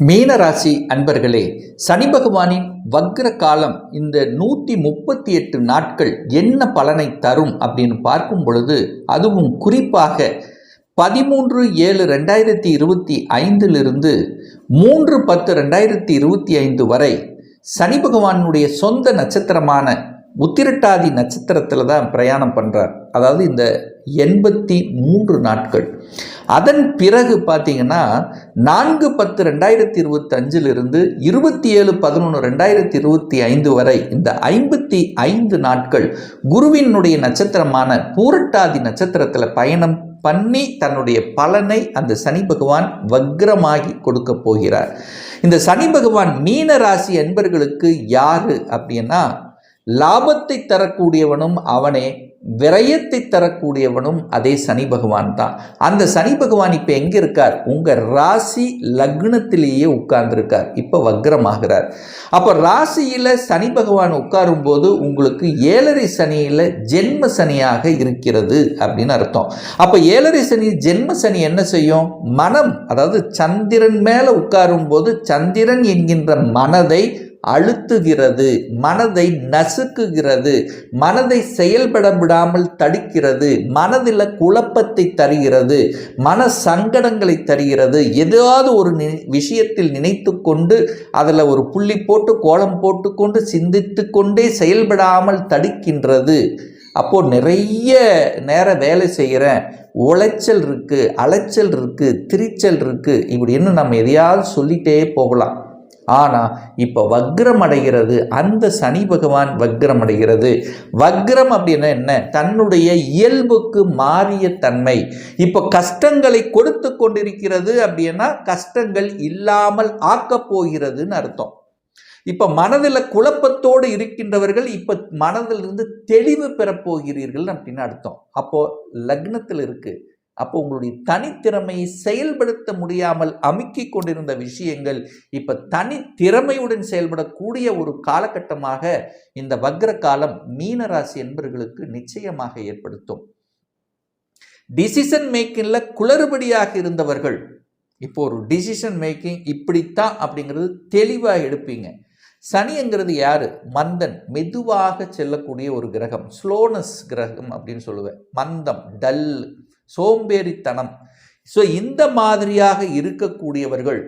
மீனராசி அன்பர்களே சனி பகவானின் வக்ர காலம் இந்த நூற்றி முப்பத்தி எட்டு நாட்கள் என்ன பலனை தரும் அப்படின்னு பார்க்கும் பொழுது அதுவும் குறிப்பாக பதிமூன்று ஏழு ரெண்டாயிரத்தி இருபத்தி ஐந்திலிருந்து மூன்று பத்து ரெண்டாயிரத்தி இருபத்தி ஐந்து வரை சனி பகவானுடைய சொந்த நட்சத்திரமான உத்திரட்டாதி நட்சத்திரத்தில் தான் பிரயாணம் பண்ணுறார் அதாவது இந்த எண்பத்தி மூன்று நாட்கள். அதன் பிறகு பார்த்தீங்கன்னா நான்கு பத்து ரெண்டாயிரத்தி இருபத்தஞ்சிலிருந்து இருபத்தி ஏழு பதினொன்று ரெண்டாயிரத்தி இருபத்தி ஐந்து வரை இந்த ஐம்பத்தி ஐந்து நாட்கள் குருவினுடைய நட்சத்திரமான பூரட்டாதி நட்சத்திரத்தில் பயணம் பண்ணி தன்னுடைய பலனை அந்த சனி பகவான் வக்ரமாகி கொடுக்க போகிறார். இந்த சனி பகவான் மீன ராசி என்பர்களுக்கு யாரு அப்படின்னா லாபத்தை தரக்கூடியவனும் அவனே விரயத்தை தரக்கூடியவனும் அதே சனி பகவான் தான். அந்த சனி பகவான் இப்போ எங்கே இருக்கார்? உங்கள் ராசி லக்னத்திலேயே உட்கார்ந்துருக்கார். இப்போ வக்ரமாகிறார். அப்போ ராசியில் சனி பகவான் உட்காரும் போது உங்களுக்கு ஏழரை சனியில் ஜென்ம சனியாக இருக்கிறது அப்படின்னு அர்த்தம். அப்போ ஏழரை சனி ஜென்ம சனி என்ன செய்யும்? மனம் அதாவது சந்திரன் மேலே உட்காரும் போது சந்திரன் என்கின்ற மனதை அழுத்துகிறது மனதை நசுக்குகிறது மனதை செயல்பட விடாமல் தடுக்கிறது மனதில் குழப்பத்தை தருகிறது மன சங்கடங்களை தருகிறது. ஏதாவது ஒரு நி விஷயத்தில் நினைத்து கொண்டு அதில் ஒரு புள்ளி போட்டு கோலம் போட்டுக்கொண்டு சிந்தித்து கொண்டே செயல்படாமல் தடுக்கின்றது. அப்போது நிறைய நேரம் வேலை செய்கிறேன். உளைச்சல் இருக்குது அலைச்சல் இருக்குது திரிச்சல் இருக்குது இப்படி இன்னும் நம்ம எதையாவது சொல்லிகிட்டே போகலாம். ஆனால் இப்போ வக்ரம் அடைகிறது அந்த சனி பகவான் வக்ரம் அடைகிறது. வக்ரம் அப்படின்னா என்ன? தன்னுடைய இயல்புக்கு மாறிய தன்மை. இப்போ கஷ்டங்களை கொடுத்து கொண்டிருக்கிறது அப்படின்னா கஷ்டங்கள் இல்லாமல் ஆக்கப் போகிறதுன்னு அர்த்தம். இப்போ மனதில் குழப்பத்தோடு இருக்கின்றவர்கள் இப்போ மனதிலிருந்து தெளிவு பெறப்போகிறீர்கள் அப்படின்னு அர்த்தம். அப்போது லக்னத்தில் இருக்குது அப்போ உங்களுடைய தனித்திறமையை செயல்படுத்த முடியாமல் அமுக்கி கொண்டிருந்த விஷயங்கள் இப்போ தனித்திறமையுடன் செயல்படக்கூடிய ஒரு காலகட்டமாக இந்த வக்ர காலம் மீனராசி என்பவர்களுக்கு நிச்சயமாக ஏற்படுத்தும். டிசிஷன் மேக்கிங்கில் குளறுபடியாக இருந்தவர்கள் இப்போ ஒரு டிசிஷன் மேக்கிங் இப்படித்தான் அப்படிங்கிறது தெளிவாக எடுப்பீங்க. சனிங்கிறது யாரு? மந்தன் மெதுவாக செல்லக்கூடிய ஒரு கிரகம் ஸ்லோனஸ் கிரகம் அப்படின்னு சொல்லுவேன். மந்தம் டல் சோம்பேறித்தனம். ஸோ இந்த மாதிரியாக இருக்கக்கூடியவர்கள்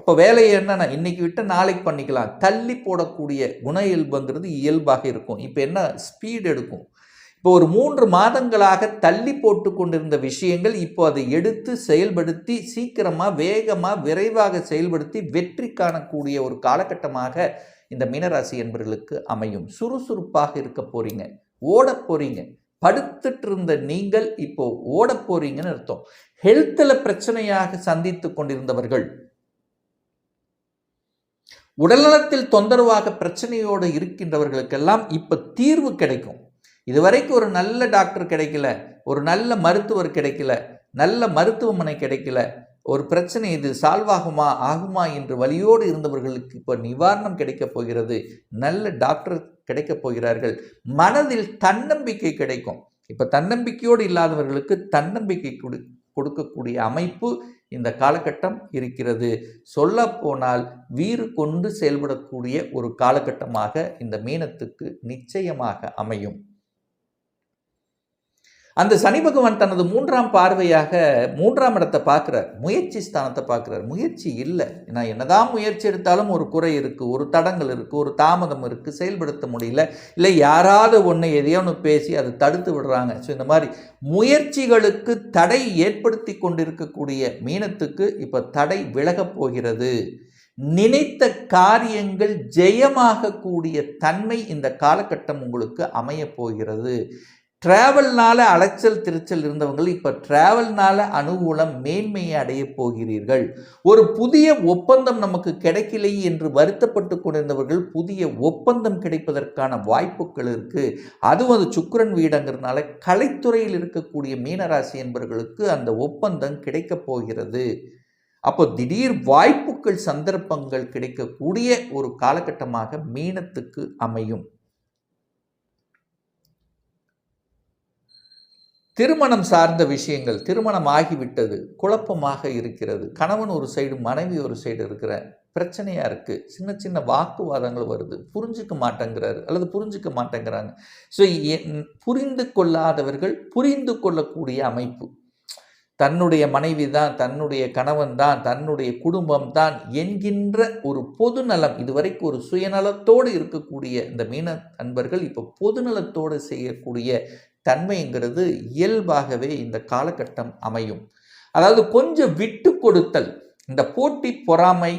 அப்போ வேலையை என்னென்ன இன்றைக்கி விட்டு நாளைக்கு பண்ணிக்கலாம். தள்ளி போடக்கூடிய குண இயல்புங்கிறது இயல்பாக இருக்கும். இப்போ என்ன? ஸ்பீட் எடுக்கும். இப்போ ஒரு மூன்று மாதங்களாக தள்ளி போட்டு கொண்டிருந்த விஷயங்கள் இப்போ அதை எடுத்து செயல்படுத்தி சீக்கிரமாக வேகமாக விரைவாக செயல்படுத்தி வெற்றி காணக்கூடிய ஒரு காலகட்டமாக இந்த மீனராசி என்பவர்களுக்கு அமையும். சுறுசுறுப்பாக இருக்க போகிறீங்க ஓட போகிறீங்க படுத்துட்டு இருந்த நீங்கள் இப்போ ஓட போறீங்கன்னு அர்த்தம். ஹெல்த்தில் பிரச்சனையாக சந்தித்து கொண்டிருந்தவர்கள் உடல்நலத்தில் தொந்தரவாக பிரச்சனையோடு இருக்கின்றவர்களுக்கெல்லாம் இப்போ தீர்வு கிடைக்கும். இதுவரைக்கும் ஒரு நல்ல டாக்டர் கிடைக்கல ஒரு நல்ல மருத்துவர் கிடைக்கல நல்ல மருத்துவமனை கிடைக்கல ஒரு பிரச்சனை இது சால்வ் ஆகுமா ஆகுமா என்று வழியோடு இருந்தவர்களுக்கு இப்போ நிவாரணம் கிடைக்கப் போகிறது. நல்ல டாக்டர் கிடைக்கப் போகிறார்கள். மனதில் தன்னம்பிக்கை கிடைக்கும். இப்போ தன்னம்பிக்கையோடு இல்லாதவர்களுக்கு தன்னம்பிக்கை கொடு கொடுக்கக்கூடிய அமைப்பு இந்த காலகட்டம் இருக்கிறது. சொல்ல போனால் வீறு கொண்டு செயல்படக்கூடிய ஒரு காலகட்டமாக இந்த மீனத்துக்கு நிச்சயமாக அமையும். அந்த சனி பகவான் தனது மூன்றாம் பார்வையாக மூன்றாம் இடத்தை பார்க்குறார். முயற்சி ஸ்தானத்தை பார்க்குறார். முயற்சி இல்லை. நான் என்னதான் முயற்சி எடுத்தாலும் ஒரு குறை இருக்குது ஒரு தடங்கள் இருக்குது ஒரு தாமதம் இருக்குது செயல்படுத்த முடியல இல்லை யாராவது ஒன்று எதையோ ஒன்று பேசி அதை தடுத்து விடுறாங்க. ஸோ இந்த மாதிரி முயற்சிகளுக்கு தடை ஏற்படுத்தி கொண்டிருக்கக்கூடிய மீனத்துக்கு இப்போ தடை விலகப் போகிறது. நினைத்த காரியங்கள் ஜெயமாகக்கூடிய தன்மை இந்த காலகட்டம் உங்களுக்கு அமையப் போகிறது. டிராவல்னால அலைச்சல் திருச்சல் இருந்தவங்க இப்போ டிராவல்னால அனுகூலம் மேன்மையை அடைய போகிறீர்கள். ஒரு புதிய ஒப்பந்தம் நமக்கு கிடைக்கலையே என்று வருத்தப்பட்டு கொண்டிருந்தவர்கள் புதிய ஒப்பந்தம் கிடைப்பதற்கான வாய்ப்புகள் இருக்கு. அதுவும் அது சுக்கரன் வீடுங்கிறதுனால கலைத்துறையில் இருக்கக்கூடிய மீனராசி என்பவர்களுக்கு அந்த ஒப்பந்தம் கிடைக்கப் போகிறது. அப்போ திடீர் வாய்ப்புகள் சந்தர்ப்பங்கள் கிடைக்கக்கூடிய ஒரு காலகட்டமாக மீனத்துக்கு அமையும். திருமணம் சார்ந்த விஷயங்கள் திருமணம் ஆகிவிட்டது குழப்பமாக இருக்கிறது. கணவன் ஒரு சைடு மனைவி ஒரு சைடு இருக்கிற பிரச்சனையாக இருக்குது சின்ன சின்ன வாக்குவாதங்கள் வருது. புரிஞ்சுக்க மாட்டேங்கிறாரு அல்லது புரிஞ்சுக்க மாட்டேங்கிறாங்க. ஸோ புரிந்து கொள்ளாதவர்கள் புரிந்து கொள்ளக்கூடிய அமைப்பு. தன்னுடைய மனைவி தான் தன்னுடைய கணவன் தான் தன்னுடைய குடும்பம் தான் என்கின்ற ஒரு பொதுநலம் இதுவரைக்கும் ஒரு சுயநலத்தோடு இருக்கக்கூடிய இந்த மீன அன்பர்கள் இப்போ பொதுநலத்தோடு செய்யக்கூடிய தன்மைங்கிறது இயல்பாகவே இந்த காலகட்டம் அமையும். அதாவது கொஞ்சம் விட்டு கொடுத்தல் இந்த போட்டி பொறாமை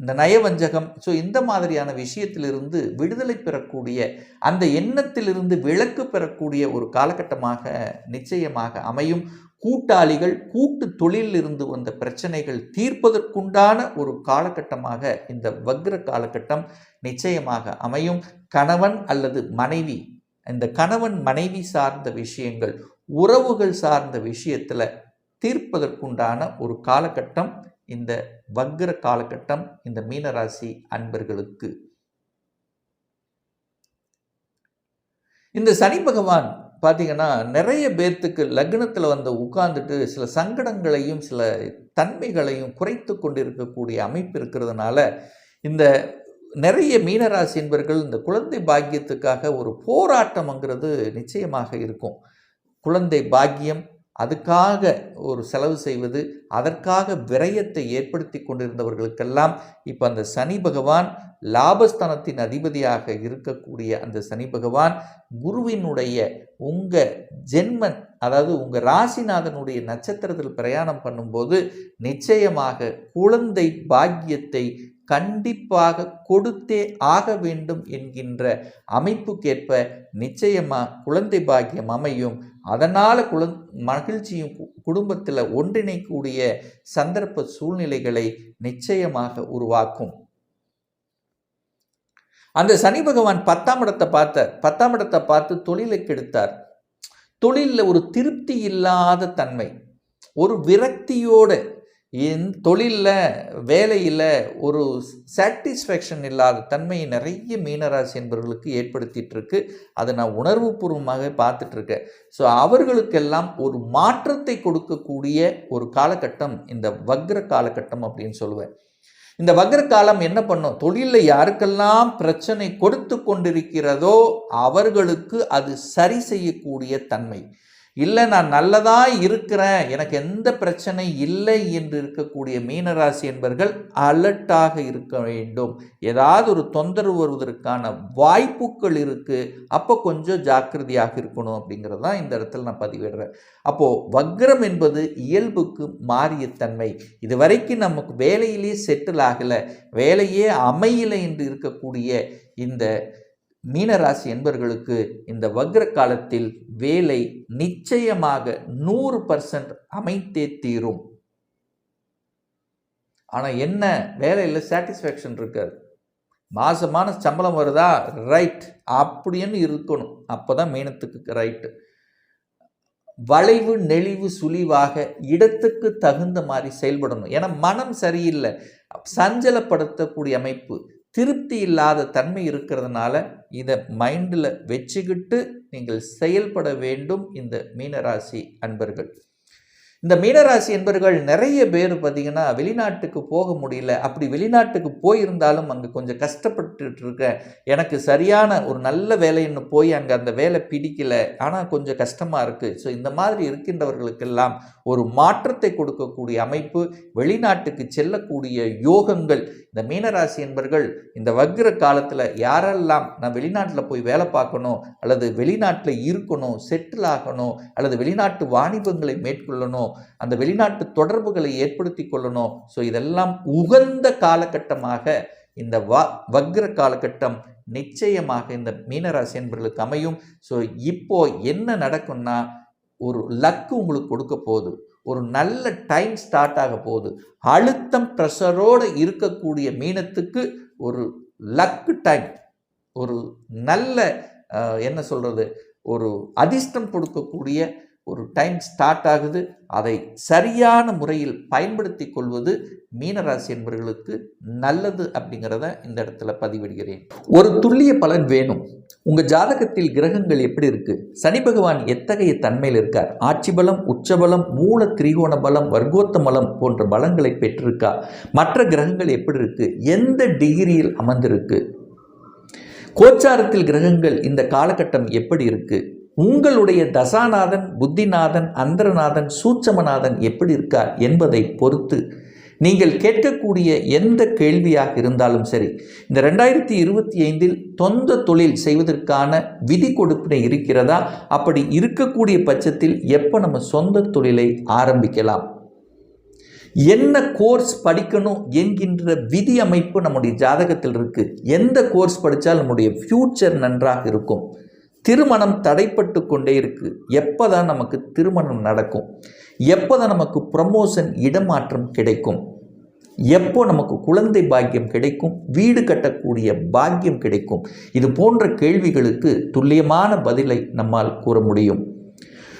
இந்த நயவஞ்சகம் ஸோ இந்த மாதிரியான விஷயத்திலிருந்து விடுதலை பெறக்கூடிய அந்த எண்ணத்திலிருந்து விலக்கு பெறக்கூடிய ஒரு காலகட்டமாக நிச்சயமாக அமையும். கூட்டாளிகள் கூட்டு தொழிலில் இருந்து வந்த பிரச்சனைகள் தீர்ப்பதற்குண்டான ஒரு காலகட்டமாக இந்த வக்ர காலகட்டம் நிச்சயமாக அமையும். கணவன் அல்லது மனைவி இந்த கணவன் மனைவி சார்ந்த விஷயங்கள் உறவுகள் சார்ந்த விஷயத்தில் தீர்ப்பதற்குண்டான ஒரு காலகட்டம் இந்த வக்ர காலகட்டம் இந்த மீனராசி அன்பர்களுக்கு. இந்த சனி பகவான் பார்த்தீங்கன்னா நிறைய பேர்த்துக்கு லக்னத்தில் வந்து உட்கார்ந்துட்டு சில சங்கடங்களையும் சில தன்மைகளையும் குறைத்து கொண்டிருக்கக்கூடிய அமைப்பு இருக்கிறதுனால இந்த நிறைய மீனராசி என்பர்கள் இந்த குழந்தை பாக்கியத்துக்காக ஒரு போராட்டம்ங்கிறது நிச்சயமாக இருக்கும். குழந்தை பாக்கியம் அதுக்காக ஒரு செலவு செய்வது அதற்காக விரயத்தை ஏற்படுத்தி கொண்டிருந்தவர்களுக்கெல்லாம் இப்போ அந்த சனி பகவான் லாபஸ்தானத்தின் அதிபதியாக இருக்கக்கூடிய அந்த சனி பகவான் குருவினுடைய உங்கள் ஜென்மன் அதாவது உங்கள் ராசிநாதனுடைய நட்சத்திரத்தில் பிரயாணம் பண்ணும்போது நிச்சயமாக குழந்தை பாக்கியத்தை கண்டிப்பாக கொடுத்தே ஆக வேண்டும் என்கின்ற அமைப்புக்கேற்ப நிச்சயமாக குழந்தை பாக்கியம் அமையும். அதனால் குழந் மகிழ்ச்சியும் குடும்பத்தில் ஒன்றிணைக்கூடிய சந்தர்ப்ப சூழ்நிலைகளை நிச்சயமாக உருவாக்கும். அந்த சனி பகவான் பத்தாம் இடத்தை பார்த்த பத்தாம் இடத்தை பார்த்து தொழிலை கெடுத்தார். தொழிலில் ஒரு திருப்தி இல்லாத தன்மை ஒரு விரக்தியோடு என் தொழிலில் வேலையில் ஒரு சாட்டிஸ்ஃபேக்ஷன் இல்லாத தன்மையை நிறைய மீனராசி என்பவர்களுக்கு ஏற்படுத்திகிட்ருக்கு அதை நான் உணர்வுபூர்வமாக பார்த்துட்ருக்கேன் ஸோ அவர்களுக்கெல்லாம் ஒரு மாற்றத்தை கொடுக்கக்கூடிய ஒரு காலகட்டம் இந்த வக்ர காலகட்டம் அப்படின்னு சொல்லுவேன். இந்த வக்ர காலம் என்ன பண்ணும்? தொழிலில் யாருக்கெல்லாம் பிரச்சனை கொடுத்து கொண்டிருக்கிறதோ அவர்களுக்கு அது சரி செய்யக்கூடிய தன்மை. இல்லை நான் நல்லதாக இருக்கிறேன் எனக்கு எந்த பிரச்சனை இல்லை என்று இருக்கக்கூடிய மீனராசி என்பர்கள் அலர்ட்டாக இருக்க வேண்டும். ஏதாவது ஒரு தொந்தரவு வருவதற்கான வாய்ப்புகள் இருக்குது அப்போ கொஞ்சம் ஜாக்கிரதையாக இருக்கணும் அப்படிங்கிறது தான் இந்த இடத்துல நான் பதிவிடுறேன். அப்போது வக்ரம் என்பது இயல்புக்கு மாறிய தன்மை. இது வரைக்கும் நமக்கு வேலையிலேயே செட்டில் ஆகலை. வேலையே அமையலை என்று இருக்கக்கூடிய இந்த மீனராசி என்பர்களுக்கு இந்த வக்ர காலத்தில் வேலை நிச்சயமாக நூறு பர்சன்ட் அமைத்தே தீரும். ஆனால் என்ன? வேலையில் சாட்டிஸ்ஃபேக்ஷன் இருக்காது. மாதமான சம்பளம் வருதா? ரைட் அப்படின்னு இருக்கணும். அப்போ தான் மீனத்துக்கு ரைட்டு வளைவு நெளிவு சுழிவாக இடத்துக்கு தகுந்த மாதிரி செயல்படணும். ஏன்னா மனம் சரியில்லை. சஞ்சலப்படுத்தக்கூடிய அமைப்பு. திருப்தி இல்லாத தன்மை இருக்கிறதுனால இதை மைண்டில் வச்சுக்கிட்டு நீங்கள் செயல்பட வேண்டும் இந்த மீனராசி அன்பர்கள். இந்த மீனராசி என்பர்கள் நிறைய பேர் பார்த்திங்கன்னா வெளிநாட்டுக்கு போக முடியல. அப்படி வெளிநாட்டுக்கு போயிருந்தாலும் அங்கே கொஞ்சம் கஷ்டப்பட்டு இருக்கேன். எனக்கு சரியான ஒரு நல்ல வேலைன்னு போய் அங்கே அந்த வேலை பிடிக்கல. ஆனால் கொஞ்சம் கஷ்டமாக இருக்குது ஸோ இந்த மாதிரி இருக்கின்றவர்களுக்கெல்லாம் ஒரு மாற்றத்தை கொடுக்கக்கூடிய அமைப்பு வெளிநாட்டுக்கு செல்லக்கூடிய யோகங்கள். இந்த மீனராசி என்பர்கள் இந்த வக்ர காலத்தில் யாரெல்லாம் நான் வெளிநாட்டில் போய் வேலை பார்க்கணும் அல்லது வெளிநாட்டில் இருக்கணும் செட்டில் ஆகணும் அல்லது வெளிநாட்டு வாணிபங்களை மேற்கொள்ளணும் அந்த வெளிநாட்டு தொடர்புகளை ஏற்படுத்தி கொள்ளணும். ஸோ இதெல்லாம் உகந்த காலகட்டமாக இந்த வ வக்ர காலகட்டம் நிச்சயமாக இந்த மீனராசி என்பர்களுக்கு அமையும். ஸோ இப்போ என்ன நடக்கும்னா ஒரு லக்கு உங்களுக்கு கொடுக்க போகுது. ஒரு நல்ல டைம் ஸ்டார்ட் ஆக போகுது. அழுத்தம் ப்ரெஷரோடு இருக்கக்கூடிய மீனத்துக்கு ஒரு லக்கு டைம். ஒரு நல்ல என்ன சொல்கிறது ஒரு அதிர்ஷ்டம் கொடுக்கக்கூடிய ஒரு டைம் ஸ்டார்ட் ஆகுது. அதை சரியான முறையில் பயன்படுத்தி கொள்வது மீனராசி என்பவர்களுக்கு நல்லது அப்படிங்கிறத இந்த இடத்துல பதிவிடுகிறேன். ஒரு துல்லிய பலன் வேணும். உங்கள் ஜாதகத்தில் கிரகங்கள் எப்படி இருக்குது சனி பகவான் எத்தகைய தன்மையில் இருக்கார்? ஆட்சி பலம் உச்சபலம் மூல திரிகோண பலம் வர்க்கோத்த பலம் போன்ற பலங்களை பெற்றிருக்கா? மற்ற கிரகங்கள் எப்படி இருக்குது எந்த டிகிரியில் அமர்ந்திருக்கு? கோச்சாரத்தில் கிரகங்கள் இந்த காலகட்டம் எப்படி இருக்குது உங்களுடைய தசாநாதன் புத்திநாதன் அந்தரநாதன் சூட்சமநாதன் எப்படி இருக்கார் என்பதை பொறுத்து நீங்கள் கேட்கக்கூடிய எந்த கேள்வியாக இருந்தாலும் சரி இந்த ரெண்டாயிரத்தி இருபத்தி ஐந்தில் சொந்த தொழில் செய்வதற்கான விதி கொடுப்பினை இருக்கிறதா? அப்படி இருக்கக்கூடிய பட்சத்தில் எப்போ நம்ம சொந்த தொழிலை ஆரம்பிக்கலாம்? என்ன கோர்ஸ் படிக்கணும் என்கின்ற விதி அமைப்பு நம்முடைய ஜாதகத்தில் இருக்குது எந்த கோர்ஸ் படித்தால் நம்முடைய ஃப்யூச்சர் நன்றாக இருக்கும்? திருமணம் தடைப்பட்டு கொண்டே இருக்கு. எப்போ தான் நமக்கு திருமணம் நடக்கும்? எப்போ தான் நமக்கு ப்ரமோஷன் இடமாற்றம் கிடைக்கும்? எப்போ நமக்கு குழந்தை பாக்கியம் கிடைக்கும்? வீடு கட்டக்கூடிய பாக்கியம் கிடைக்கும்? இது போன்ற கேள்விகளுக்கு துல்லியமான பதிலை நம்மால் கூற முடியும்.